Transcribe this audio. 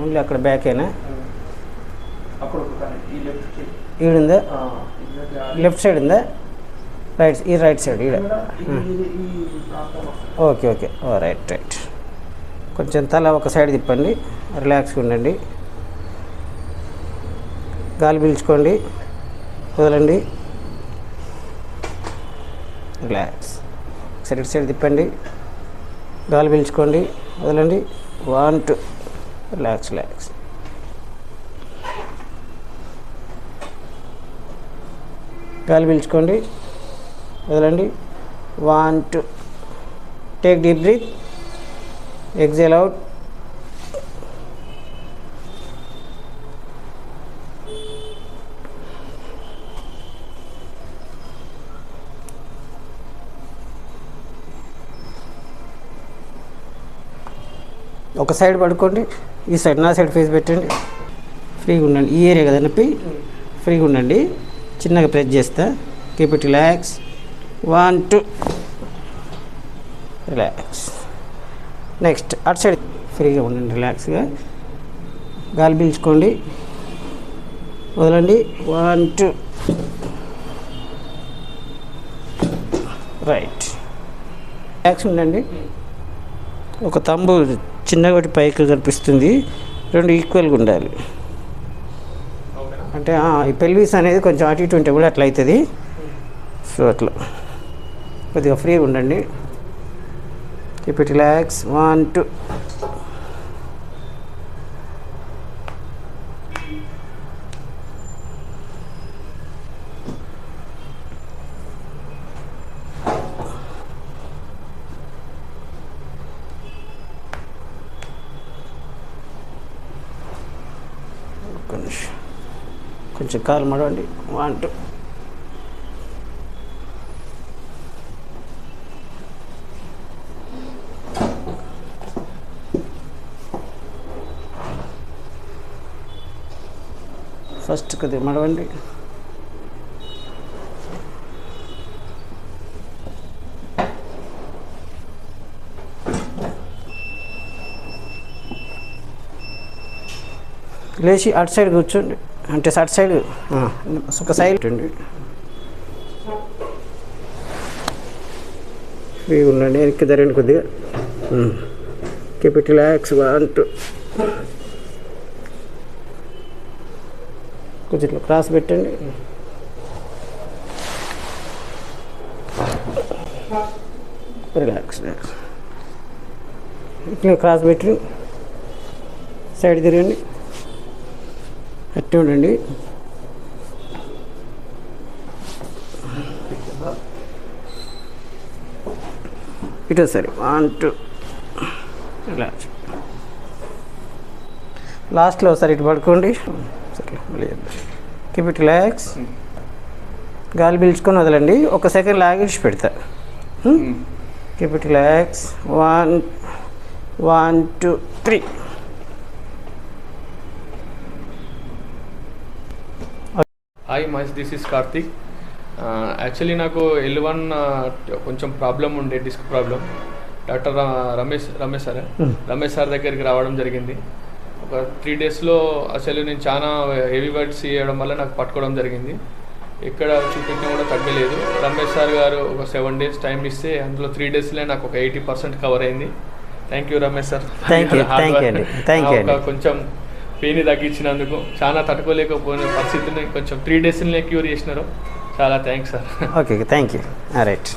Only అక్కడ బ్యాకేనా ఈడుందా? లెఫ్ట్ సైడ్ ఉందా? రైట్ ఈ రైట్ సైడ్ ఈడ. Okay okay oh right right కొంచెం తల ఒక సైడ్ తిప్పండి. రిలాక్స్గా ఉండండి. గాలి పీల్చుకోండి. వదలండి. రిలాక్స్ సైడ్ సైడ్ తిప్పండి. గాలి పీల్చుకోండి. వదలండి. వన్ టూ రిలాక్స్ రిలాక్స్ గాలి పీల్చుకోండి. వదలండి. One two take deep breath exhale out ఒక సైడ్ పడుకోండి. ఈ సైడ్ నా సైడ్ ఫేస్ పెట్టండి. ఫ్రీగా ఉండండి. ఈ ఏరియా కదా నొప్పి ఫ్రీగా ఉండండి. చిన్నగా ప్రెస్ చేస్తా. Keep it relax one two relax next అటు సైడ్ ఫ్రీగా ఉండండి రిలాక్స్గా గాలి పీల్చుకోండి. వదలండి. వన్ టూ రైట్ రిలాక్స్ ఉండండి. ఒక తంబు చిన్నగా ఒకటి పైకి కనిపిస్తుంది. రెండు ఈక్వల్గా ఉండాలి. అంటే ఈ పెల్విస్ అనేది కొంచెం అటు ఇటు ఉంటే కూడా అట్లా అవుతుంది. సో అట్లా. కొద్దిగా ఫ్రీగా ఉండండి. ఇప్పుడు రిలాక్స్ వన్ టూ కొంచెం కాలు మడవండి. వన్ టూ ఫస్ట్ కొద్దిగా మడవండి. లేచి అటు సైడ్ కూర్చోండి. అంటే అటు సైడ్. ఒక సైడ్. ఉండి ఫ్రీగా ఉండండి వెనక్కి జరగండి కొద్దిగా. ఇట్ రిలాక్స్ వన్ టూ కొంచెం క్రాస్ పెట్టండి. రిలాక్స్ రిలాక్స్ ఇట్లా క్రాస్ పెట్టి సైడ్ తిరగండి. అట్టే ఉండండి. ఇటు సరే వన్ టూ. లాస్ట్లో ఒకసారి ఇటు పడుకోండి. సరే మళ్ళీ కీప్ ఇట్ రిలాక్స్ గాలి పీల్చుకొని వదలండి. ఒక సెకండ్ లాగేసి పెడతా. Keep it relax one one two three hi Mahesh this is Karthik actually నాకు ఎల్ వన్ కొంచెం ప్రాబ్లం ఉండే disc problem doctor Ramesh Ramesh sir Ramesh sir దగ్గరికి రావడం జరిగింది. ఒక త్రీ డేస్లో అసలు నేను చాలా హెవీ వర్డ్స్ చేయడం వల్ల నాకు పట్టుకోవడం జరిగింది. ఎక్కడ చూపించినా కూడా తగ్గలేదు. రమేష్ సార్ గారు ఒక సెవెన్ డేస్ టైం ఇస్తే అందులో త్రీ డేస్లో నాకు ఒక ఎయిటీ పర్సెంట్ కవర్ అయింది. Thank you Ramesh sir Thank you, thank you అండి, thank you అండి. కొంచెం పెయిన్ తగ్గించినందుకు చాలా తట్టుకోలేకపోయిన పరిస్థితిని కొంచెం త్రీ డేస్లోనే క్యూర్ చేసినారు. చాలా thanks sir okay thank you right